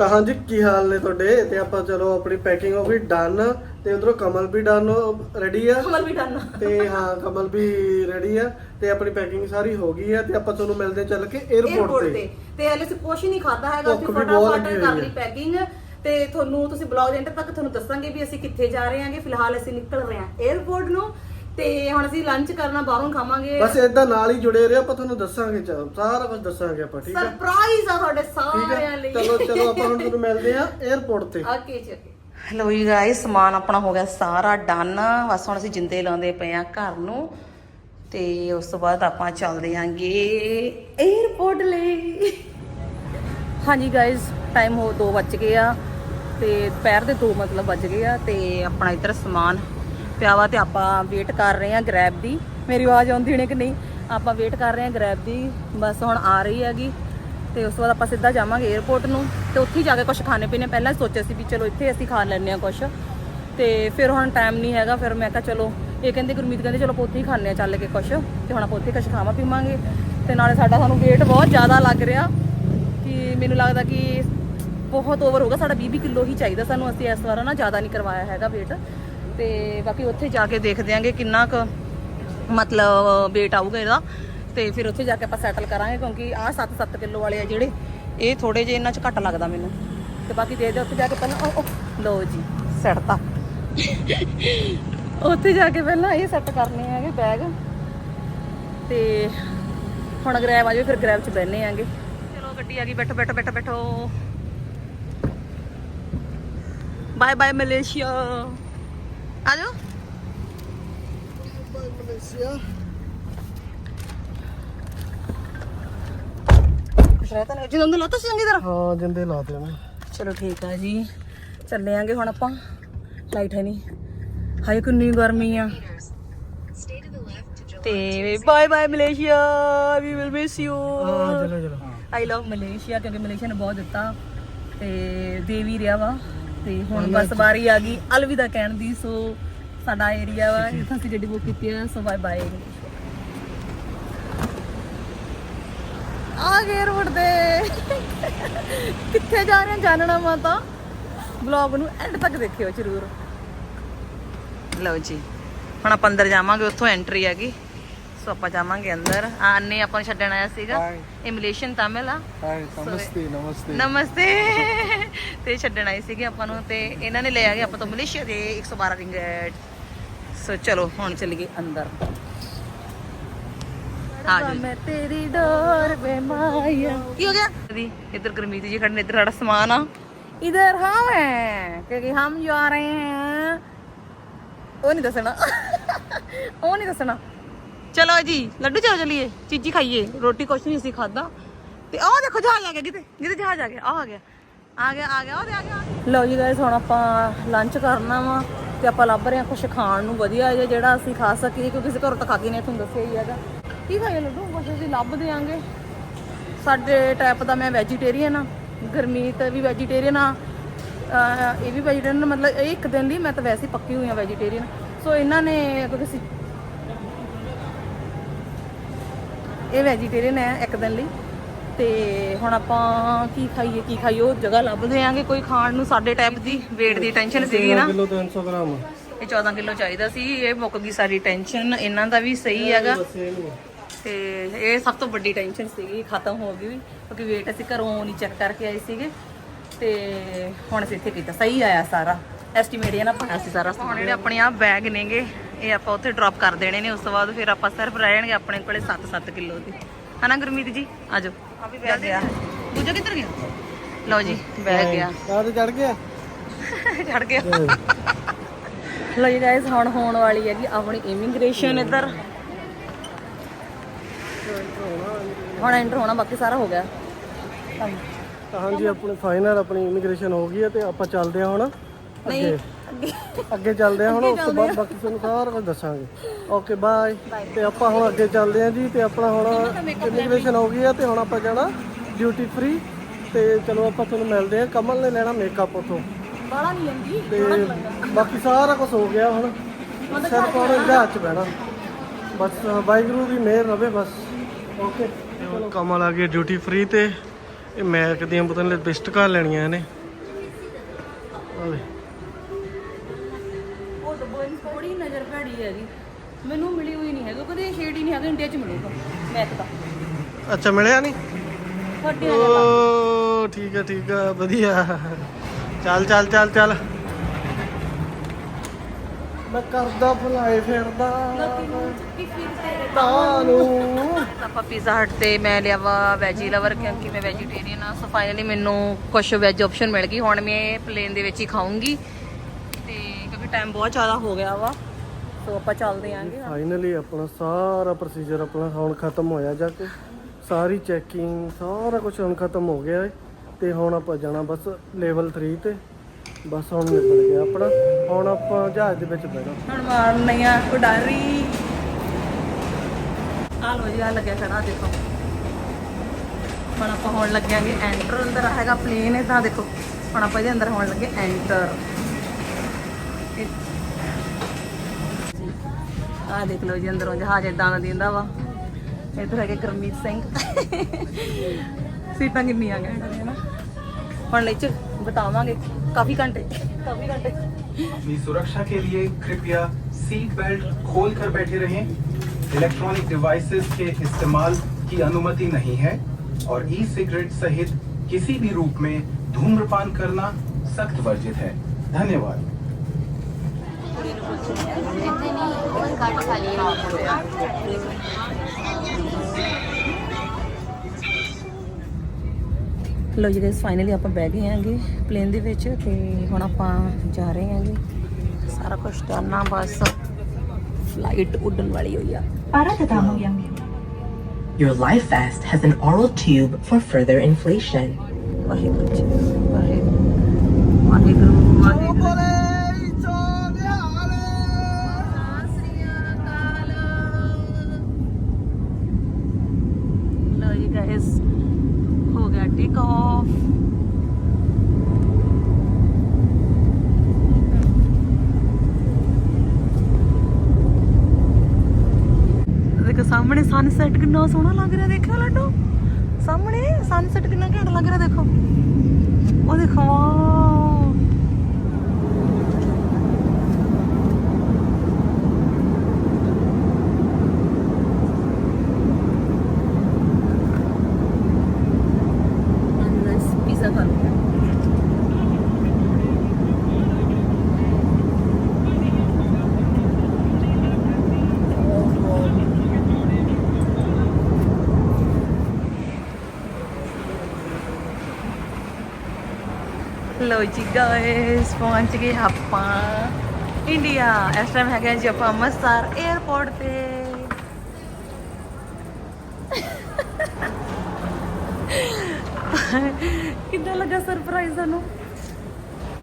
ਤਾਂ ਹਾਂਜੀ ਕੀ ਹਾਲ ਨੇ ਤੁਹਾਡੇ? ਤੇ ਆਪਾਂ ਚਲੋ ਆਪਣੀ ਪੈਕਿੰਗ ਹੋ ਗਈ ਡਨ ਤੇ ਉਧਰੋਂ ਕਮਲ ਵੀ ਡਨ ਰੈਡੀ ਆ। ਕਮਲ ਵੀ ਡਨ ਤੇ ਹਾਂ ਕਮਲ ਵੀ ਰੈਡੀ ਆ। ਤੇ ਆਪਣੀ ਪੈਕਿੰਗ ਸਾਰੀ ਹੋ ਗਈ ਆ। ਤੇ ਆਪਾਂ ਤੁਹਾਨੂੰ ਮਿਲਦੇ ਚੱਲ ਕੇ 에어ਪੋਰਟ ਤੇ। ਤੇ ਹਲੇ ਅਸੀਂ ਕੁਝ ਨਹੀਂ ਖਾਦਾ ਹੈਗਾ ਅਸੀਂ ਫਟਾਫਟ ਕਰ ਲਈ ਪੈਕਿੰਗ ਤੇ ਤੁਹਾਨੂੰ ਤੁਸੀਂ ਬਲੌਗ ਦੇ ਤੱਕ ਤੁਹਾਨੂੰ ਦੱਸਾਂਗੇ ਵੀ ਅਸੀਂ ਕਿੱਥੇ ਜਾ ਰਹੇ ਹਾਂਗੇ। ਫਿਲਹਾਲ ਅਸੀਂ ਨਿਕਲ ਰਹੇ ਹਾਂ 에어ਪੋਰਟ ਨੂੰ। ਤੇ ਹੁਣ ਅਸੀਂ ਲੰਚ ਕਰਨਾ ਬਾਹਰੋਂ ਖਾਵਾਂਗੇ। ਬਸ ਇਦਾਂ ਨਾਲ ਹੀ ਜੁੜੇ ਰਹੋ ਆਪਾਂ ਤੁਹਾਨੂੰ ਦੱਸਾਂਗੇ ਸਾਰਾ ਕੁਝ ਦੱਸਾਂਗੇ ਆਪਾਂ ਠੀਕ ਹੈ? ਸਰਪ੍ਰਾਈਜ਼ ਆ ਤੁਹਾਡੇ ਸਾਰਿਆਂ ਲਈ। ਚਲੋ ਚਲੋ ਆਪਾਂ ਹੁਣ ਤੁਹਾਨੂੰ ਮਿਲਦੇ ਆ 에어ਪੋਰਟ ਤੇ। ਓਕੇ ਜੀ okay. ਹੈਲੋ ਜੀ ਗਾਇਸ ਸਮਾਨ ਆਪਣਾ ਹੋ ਗਿਆ ਸਾਰਾ ਡਨ ਬਸ ਹੁਣ ਅਸੀਂ ਜਿੰਦੇ ਲਾਉਂਦੇ ਪਏ ਆ ਘਰ ਨੂੰ। ਤੇ ਉਸ ਤੋਂ ਬਾਅਦ ਆਪਾਂ ਚੱਲਦੇ ਆਂਗੇ 에어ਪੋਰਟ ਲਈ। ਹਾਂਜੀ ਗਾਇਸ ਟਾਈਮ ਹੋ 2 ਵੱਜ ਗਏ ਆ। ਤੇ ਦੁਪਹਿਰ ਦੇ 2 ਮਤਲਬ ਵੱਜ ਗਏ ਆ। ਤੇ ਆਪਣਾ ਇਧਰ ਸਮਾਨ ਪਿਆ ਵਾ ਤੇ ਆਪਾਂ ਵੇਟ ਕਰ ਰਹੇ ਹਾਂ ਗ੍ਰੈਬ ਦੀ। ਮੇਰੀ ਆਵਾਜ਼ ਆਉਂਦੀ ਹੋਣੀ ਕਿ ਨਹੀਂ? ਆਪਾਂ ਵੇਟ ਕਰ ਰਹੇ ਹਾਂ ਗ੍ਰੈਬ ਦੀ, ਬਸ ਹੁਣ ਆ ਰਹੀ ਹੈਗੀ। ਤੇ ਉਸ ਤੋਂ ਬਾਅਦ ਆਪਾਂ ਸਿੱਧਾ ਜਾਵਾਂਗੇ 에어ਪੋਰਟ ਨੂੰ। ਤੇ ਉੱਥੇ ਹੀ ਜਾ ਕੇ ਕੁਝ ਖਾਣੇ ਪੀਣੇ ਪਹਿਲਾਂ ਸੋਚਿਆ ਸੀ ਵੀ ਚਲੋ ਇੱਥੇ ਅਸੀਂ ਖਾ ਲੈਂਦੇ ਆ ਕੁਝ ਤੇ ਫਿਰ ਹੁਣ ਟਾਈਮ ਨਹੀਂ ਹੈਗਾ, ਫਿਰ ਮੈਂ ਕਿਹਾ ਚਲੋ, ਇਹ ਕਹਿੰਦੇ ਗੁਰਮੀਤ ਕਹਿੰਦੇ ਚਲੋ ਆਪਾਂ ਉੱਥੇ ਹੀ ਖਾਣੇ ਆ ਚੱਲ ਕੇ ਕੁਝ ਤੇ ਹੁਣ ਆਪਾਂ ਉੱਥੇ ਕੁਝ ਖਾਵਾਂ ਪੀਵਾਂਗੇ। ਤੇ ਨਾਲੇ ਸਾਡਾ ਸਾਨੂੰ ਵੇਟ ਬਹੁਤ ਜ਼ਿਆਦਾ ਲੱਗ ਰਿਹਾ ਕਿ ਮੈਨੂੰ ਲੱਗਦਾ ਕਿ ਬਹੁਤ ਓਵਰ ਹੋਗਾ ਸਾਡਾ 20 ਕਿਲੋ ਹੀ ਚਾਹੀਦਾ ਸਾਨੂੰ। ਅਸੀਂ ਇਸ ਵਾਰ ਨਾ ਜ਼ਿਆਦਾ ਨਹੀਂ ਕਰਵਾਇਆ ਹੈਗਾ weight ਤੇ ਬਾਕੀ ਉੱਥੇ ਜਾ ਕੇ ਦੇਖਦੇ ਆਂਗੇ ਕਿੰਨਾ ਕੁ ਮਤਲਬ weight ਆਊਗਾ ਇਹਦਾ। ਤੇ ਫਿਰ ਉੱਥੇ ਜਾ ਕੇ ਆਪਾਂ ਸੈਟਲ ਕਰਾਂਗੇ ਕਿਉਂਕਿ ਆਹ 7-7 ਕਿਲੋ ਵਾਲੇ ਆ ਜਿਹੜੇ, ਇਹ ਥੋੜੇ ਜਿਹੇ ਇਹਨਾਂ 'ਚ ਘੱਟ ਲੱਗਦਾ ਮੈਨੂੰ। ਤੇ ਬਾਕੀ ਦੇ ਦੇ ਉੱਥੇ ਜਾ ਕੇ ਪਹਿਲਾਂ, ਉਹ ਉਹ ਜੀ ਸੈੱਟਤਾ ਉੱਥੇ ਜਾ ਕੇ ਪਹਿਲਾਂ ਇਹ ਸੈੱਟ ਕਰਨੇ ਹੈਗੇ ਬੈਗ ਤੇ ਹੁਣ ਗ੍ਰੈਬ ਆ ਜਾਵੇ ਫਿਰ ਗ੍ਰੈਬ 'ਚ ਬਹਿਨੇ ਆਂਗੇ। ਚਲੋ, ਗੱਡੀ ਆ ਗਈ, ਬੈਠੋ ਬੈਠੋ ਬੈਠੋ ਬੈਠੋ। ਬਾਏ ਬਾਏ ਮਲੇਸ਼ੀਆ ਆ ਜਾਓ ਕੁਛ ਰਹਿਤਾ ਨਹੀਂ ਜਦੋਂ ਲਾਤਾ ਸੀ ਚੰਗੀ ਤਰ੍ਹਾਂ। ਹਾਂ ਜਿੰਦੇ ਲਾਤੇ ਮੈਂ ਚਲੋ ਠੀਕ ਆ ਜੀ। ਚੱਲੇ ਆਂਗੇ ਹੁਣ ਆਪਾਂ। ਲਾਈਟ ਹੈ ਨਹੀਂ ਹਾਏ ਕਿੰਨੀ ਗਰਮੀ ਆ। ਤੇ bye bye Malaysia. We will miss you ਹਾਂ ਚਲੋ ਚਲੋ। ਆਈ ਲਵ ਮਲੇਸ਼ੀਆ ਕਿਉਂਕਿ ਮਲੇਸ਼ੀਆ ਨੇ ਬਹੁਤ ਦਿੱਤਾ। ਤੇ ਦੇ ਵੀ ਰਿਹਾ ਵਾ। ਤੇ ਹੁਣ ਬਸ ਵਾਰੀ ਆ ਗਈ ਅਲਵਿਦਾ ਕਹਿਣ ਦੀ ਸੋ ਸਾਡਾ ਏਰੀਆ ਵਾ ਜਿੱਥੇ ਅਸੀਂ ਗੱਡੀ ਬੁੱਕ ਕੀਤੀ ਆ ਸੋ ਬਾਏ ਬਾਏ ਆ ਗਏ ਰੋਡ ਦੇ। ਕਿੱਥੇ ਜਾ ਰਹੇ ਆ ਜਾਣਨਾ ਵਾ ਤਾਂ ਵਲੌਗ ਨੂੰ ਐਂਡ ਤੱਕ ਦੇਖਿਓ ਜ਼ਰੂਰ। ਲਓ ਜੀ ਹੁਣ ਆਪਾਂ ਅੰਦਰ ਜਾਵਾਂਗੇ ਉੱਥੋਂ ਐਂਟਰੀ ਹੈਗੀ। ਸੋ ਆਪਾਂ ਜਾਵਾਂਗੇ ਅੰਦਰ। ਆਨੇ ਆਪਾਂ ਨੂੰ ਛੱਡਣ ਆਇਆ ਸੀਗਾ. ਇਹ ਮਲੇਸ਼ੀਅਨ ਤਾਮਿਲ ਆ। ਨਮਸਤੇ ਨਮਸਤੇ। ਨਮਸਤੇ। ਤੇ ਛੱਡਣ ਆਏ ਸੀਗੇ ਆਪਾਂ ਨੂੰ ਤੇ ਇਹਨਾਂ ਨੇ ਲੈ ਆ ਗਏ ਆਪਾਂ ਤੋਂ ਮਲੇਸ਼ੀਆ ਦੇ 112 ਰਿੰਗਟ ਸੋ ਚਲੋ ਹੁਣ ਚੱਲੀਏ ਅੰਦਰ। ਆ ਜਾ ਮੈਂ ਤੇਰੀ ਡੋਰ ਵੇ ਮਾਇਆ। ਕੀ ਹੋ ਗਿਆ? ਦੀ ਇੱਧਰ ਗੁਰਮੀਤ ਜੀ ਖੜੇ ਨੇ ਇੱਧਰ ਸਾਡਾ ਸਮਾਨ ਆ। ਇਧਰ ਹਾਂ ਮੈਂ ਕਿਉਂਕਿ ਹਮ ਜਾ ਰਹੇ ਹਾਂ। ਉਹ ਨਹੀਂ ਦੱਸਣਾ। ਉਹ ਨਹੀਂ ਦੱਸਣਾ। ਚਲੋ ਜੀ, ਲੱਡੂ ਚਲੋ ਚਲੀਏ, ਚੀਜੀ ਖਾਈਏ, ਰੋਟੀ ਕੁਛ ਨਹੀਂ ਅਸੀਂ ਖਾਦਾ ਤੇ ਆਹ ਦੇਖੋ, ਜਹਾਜ਼ ਆ ਗਿਆ ਕਿਤੇ ਕਿਤੇ ਜਹਾਜ਼ ਆ ਗਿਆ, ਆਹ ਆ ਗਿਆ ਆ ਗਿਆ ਆ ਗਿਆ ਉਹਦੇ ਆ ਗਿਆ ਲਓ ਜੀ ਗਾਇਸ ਹੁਣ ਆਪਾਂ ਲੰਚ ਕਰਨਾ ਵਾ ਤੇ ਆਪਾਂ ਲੱਭ ਰਹੇ ਹਾਂ ਕੁਝ ਖਾਣ ਨੂੰ, ਵਧੀਆ ਜਿਹਾ ਜਿਹੜਾ ਅਸੀਂ ਖਾ ਸਕੀਏ, ਕਿਉਂਕਿ ਅਸੀਂ ਘਰੋਂ ਤਾਂ ਖਾ ਕੇ ਨਹੀਂ ਤੁਹਾਨੂੰ ਦੱਸਿਆ ਹੀ ਹੈਗਾ। ਕੀ ਖਾਈਏ ਲੱਡੂ? ਕੁਛ ਅਸੀਂ ਲੱਭ ਦਿਆਂਗੇ। ਸਾਡੇ ਟਾਈਪ ਦਾ ਮੈਂ ਵੈਜੀਟੇਰੀਅਨ ਆ ਗਰਮੀਤ ਵੀ ਵੈਜੀਟੇਰੀਅਨ ਆ ਇਹ ਵੀ ਵੈਜੀਟੇਰੀਅਨ ਮਤਲਬ ਇਹ ਇੱਕ ਦਿਨ ਲਈ ਮੈਂ ਤਾਂ ਵੈਸੇ ਪੱਕੀ ਹੋਈ ਆ ਵੈਜੀਟੇਰੀਅਨ ਸੋ ਇਹਨਾਂ ਨੇ, ਕਿਉਂਕਿ ਅਸੀਂ ਇਹ ਵੈਜੀਟੇਰੀਅਨ ਹੈ ਇੱਕ ਦਿਨ ਲਈ। ਤੇ ਹੁਣ ਆਪਾਂ ਕੀ ਖਾਈਏ ਕੀ ਖਾਈਏ ਉਹ ਜਗ੍ਹਾ ਲੱਭਦੇ ਆਂਗੇ ਕੋਈ ਖਾਣ ਨੂੰ ਸਾਡੇ ਟਾਈਪ ਦੀ। weight ਦੀ ਟੈਨਸ਼ਨ ਸੀਗੀ ਨਾ। Kilo 300 gram. ਇਹ 14 ਕਿਲੋ ਚਾਹੀਦਾ ਸੀ ਇਹ ਮੁੱਕ ਗਈ ਸਾਰੀ ਟੈਨਸ਼ਨ ਇਹਨਾਂ ਦਾ ਵੀ ਸਹੀ ਹੈਗਾ। ਤੇ ਇਹ ਸਭ ਤੋਂ ਵੱਡੀ ਟੈਨਸ਼ਨ ਸੀਗੀ ਖਤਮ ਹੋ ਗਈ ਕਿਉਂਕਿ weight ਅਸੀਂ ਘਰੋਂ ਨਹੀਂ ਚੈੱਕ ਕਰਕੇ ਆਏ ਸੀਗੇ। ਤੇ ਹੁਣ ਅਸੀਂ ਇੱਥੇ ਕੀਤਾ ਸਹੀ ਆਇਆ ਸਾਰਾ। ਐਸਟੀਮੇਟ ਇਹ ਨਾ ਪਾਇਆ ਸੀ ਸਾਰਾ ਹੁਣ ਜਿਹੜੇ ਆਪਣੇ ਆ ਬੈਗ ਨੇਗੇ ਇਹ ਆਪਾਂ ਉੱਥੇ ਡ੍ਰੌਪ ਕਰ ਦੇਣੇ ਨੇ ਉਸ ਤੋਂ ਬਾਅਦ ਫਿਰ ਆਪਾਂ ਸਿਰਫ ਰਹਿ ਜਾਣਗੇ ਆਪਣੇ ਕੋਲੇ 7-7 ਕਿਲੋ ਦੇ। ਹਨਾ ਗੁਰਮੀਤ ਜੀ? ਆਜੋ। ਆ ਵੀ ਬੈਗ ਗਿਆ। ਦੂਜਾ ਕਿੱਧਰ ਗਿਆ? ਲਓ ਜੀ ਬੈਗ ਗਿਆ। ਕਾਰ ਤੇ ਚੜ ਗਿਆ। ਚੜ ਗਿਆ। ਲੋ ਜੀ। ਗਾਇਸ ਹੁਣ ਹੋਣ ਵਾਲੀ ਹੈਗੀ ਆਪਣੀ ਇਮੀਗ੍ਰੇਸ਼ਨ ਇੱਧਰ। ਹੁਣ ਐਂਟਰ ਹੋਣਾ ਬਾਕੀ ਸਾਰਾ ਹੋ ਗਿਆ। ਤਾਂ ਹਾਂਜੀ ਆਪਣੀ ਫਾਈਨਲ ਆਪਣੀ ਇਮੀਗ੍ਰੇਸ਼ਨ ਹੋ ਗਈ ਹੈ ਤੇ ਆਪਾਂ ਚੱਲਦੇ ਹਾਂ ਹੁਣ। ਨਹੀਂ ਅੱਗੇ ਅੱਗੇ ਚੱਲਦੇ ਹਾਂ ਹੁਣ ਉਸ ਤੋਂ ਬਾਅਦ ਬਾਕੀ ਤੁਹਾਨੂੰ ਸਾਰਾ ਕੁਝ ਦੱਸਾਂਗੇ। ਓਕੇ ਬਾਏ ਤੇ ਆਪਾਂ ਹੁਣ ਅੱਗੇ ਚੱਲਦੇ ਹਾਂ ਜੀ ਤੇ ਆਪਣਾ ਹੁਣ ਇਮੀਗ੍ਰੇਸ਼ਨ ਹੋ ਗਈ ਹੈ ਤੇ ਹੁਣ ਆਪਾਂ ਜਾਣਾ ਡਿਊਟੀ ਫ੍ਰੀ ਤੇ ਚਲੋ ਆਪਾਂ ਤੁਹਾਨੂੰ ਮਿਲਦੇ ਹਾਂ। ਕਮਲ ਨੇ ਲੈਣਾ ਮੇਕਅਪ ਉਥੋਂ। ਬਾਲਾ ਨਹੀਂ ਲੈਂਦੀ ਤੇ ਬਾਕੀ ਸਾਰਾ ਕੁਝ ਹੋ ਗਿਆ ਹੁਣ। ਸਿਰਫ ਹੁਣ ਜਹਾਜ਼ 'ਚ ਬਹਿਣਾ। ਬਸ ਵਾਹਿਗੁਰੂ ਦੀ ਮਿਹਰ ਰਵੇ ਬਸ। ਓਕੇ ਕਮਲ ਆ ਗਈ ਡਿਊਟੀ ਫ੍ਰੀ ਤੇ। ਇਹ ਮੈਕ ਦੀਆਂ ਪਤਾ ਨਹੀਂ ਲਿਪਸਟਿਕਾਂ ਲੈਣੀਆਂ ਇਹਨੇ। ਆਵੇ ਥੋੜੀ ਨਜ਼ਰ ਭੈੜੀ ਹੈਗੀ। ਮੈਨੂੰ ਮਿਲੀ ਹੋਈ ਨਹੀਂ ਹੈਗੀ ਕਦੇ ਸ਼ੇਡ ਹੀ ਨਹੀਂ ਹੈਗਾ ਇੰਡੀਆ 'ਚ ਮਿਲੂਗਾ। ਮੈਕ ਦਾ ਅੱਛਾ ਮਿਲਿਆ ਨਹੀਂ? ਤੁਹਾਡੇ ਓ ਠੀਕ ਆ ਠੀਕ ਆ ਵਧੀਆ। ਚੱਲ ਚੱਲ ਚੱਲ ਚੱਲ। ਮੈਂ ਕਰਦਾ ਭਲਾਏ ਫਿਰਦਾ। ਤਾਨੂੰ ਆਪਾਂ ਪੀਜ਼ਾ ਹਟ ਤੇ ਮੈਂ ਲਿਆ ਵਾ ਵੈਜੀ ਲਵਰ ਕਿਉਂਕਿ ਮੈਂ ਵੈਜੀਟੇਰੀਅਨ ਆ ਸੋ ਫਾਈਨਲੀ ਮੈਨੂੰ ਕੁਝ ਵੈਜ ਆਪਸ਼ਨ ਮਿਲ ਗਈ। ਹੁਣ ਮੈਂ ਪਲੇਨ ਦੇ ਵਿੱਚ ਹੀ ਖਾਊਂਗੀ। ਤੇ ਟਾਈਮ ਬਹੁਤ ਜ਼ਿਆਦਾ ਹੋ ਗਿਆ ਵਾ। ਸੋ ਆਪਾਂ ਚੱਲਦੇ ਆਂਗੇ ਫਾਈਨਲੀ ਆਪਣਾ ਸਾਰਾ ਪ੍ਰੋਸੀਜਰ ਆਪਣਾ ਹੁਣ ਖਤਮ ਹੋਇਆ ਜਾ ਕੇ। ਸਾਰੀ ਚੈਕਿੰਗ ਸਾਰਾ ਕੁਝ ਹੁਣ ਖਤਮ ਹੋ ਗਿਆ ਹੈ ਤੇ ਹੁਣ ਆਪਾਂ ਜਾਣਾ ਬਸ ਲੈਵਲ 3 ਤੇ। ਬਸ ਹੁਣ ਨਿਕਲ ਗਿਆ ਆਪਣਾ। ਹੁਣ ਆਪਾਂ ਜਹਾਜ਼ ਦੇ ਵਿੱਚ ਬੈਠਾ ਹੁਣ ਮਾਰਨੀ ਆ ਉਡਾਰੀ ਆ ਲੋ ਜੀ ਆ ਲੱਗਿਆ ਖੜਾ ਦੇਖੋ। ਹੁਣ ਆਪਾਂ ਹੋਣ ਲੱਗਿਆਂਗੇ ਐਂਟਰ ਅੰਦਰ ਹੈਗਾ ਪਲੇਨ ਹੈ ਤਾਂ ਦੇਖੋ। ਹੁਣ ਆਪਾਂ ਇਹਦੇ ਅੰਦਰ ਹੋਣ ਲੱਗੇ ਐਂਟਰ ਆ ਦੇਖ ਲਓ ਜੀ ਅੰਦਰੋਂ ਜਹਾਜ਼ ਇਦਾਂ ਦਾ ਦਿੰਦਾ ਵਾ ਇੱਧਰ ਹੈਗੇ ਗੁਰਮੀਤ ਸਿੰਘ ਸੀਟਾਂ ਕਿੰਨੀਆਂ ਘੈਂਟ ਨੇ ਨਾ ਹੁਣ ਲੈ ਚ ਬਤਾਵਾਂਗੇ ਕਾਫੀ ਘੰਟੇ ਕਾਫੀ ਘੰਟੇ अपनी सुरक्षा के लिए कृपया सीट बेल्ट खोल कर बैठे रहें इलेक्ट्रॉनिक डिवाइसेस के इस्तेमाल की अनुमति नहीं है और ई सिगरेट सहित किसी भी रूप में धूम्रपान करना सख्त वर्जित है धन्यवाद ਲੋ ਜੀ ਗਾਇਸ ਫਾਈਨਲੀ ਆਪਾਂ ਬਹਿ ਗਏ ਆਂਗੇ ਪਲੇਨ ਦੇ ਵਿੱਚ ਤੇ ਹੁਣ ਆਪਾਂ ਜਾ ਰਹੇ ਆਂਗੇ ਸਾਰਾ ਕੁਝ ਕਰਨਾ ਬਸ ਫਲਾਈਟ ਉੱਡਣ ਵਾਲੀ ਹੋਈ ਆ। Para tatamo yang Your life vest has an oral tube for further inflation. Waheguru ji Waheguru Waheguru Waheguru. ਸਾਹਮਣੇ ਸਨਸੈਟ ਕਿੰਨਾ ਸੋਹਣਾ ਲੱਗ ਰਿਹਾ ਦੇਖਿਓ ਲੱਡੂ? ਸਾਹਮਣੇ ਸਨਸੈਟ ਕਿੰਨਾ ਘੈਂਟ ਲੱਗ ਰਿਹਾ, ਦੇਖੋ। ਉਹ ਦੇਖੋ ਵਾਓ ਪੀਜ਼ਾ ਖਾ ਲਓ ਲੋ ਜੀ ਗਾਇਸ ਪਹੁੰਚ ਗਏ ਆਪਾਂ ਇੰਡੀਆ ਇਸ ਟਾਈਮ ਹੈਗੇ ਜੀ ਆਪਾਂ ਅੰਮ੍ਰਿਤਸਰ 에ਅਰਪੋਰਟ ਤੇ। ਕਿੱਦਾਂ ਲੱਗਾ ਸਰਪ੍ਰਾਈਜ਼ ਸਾਨੂੰ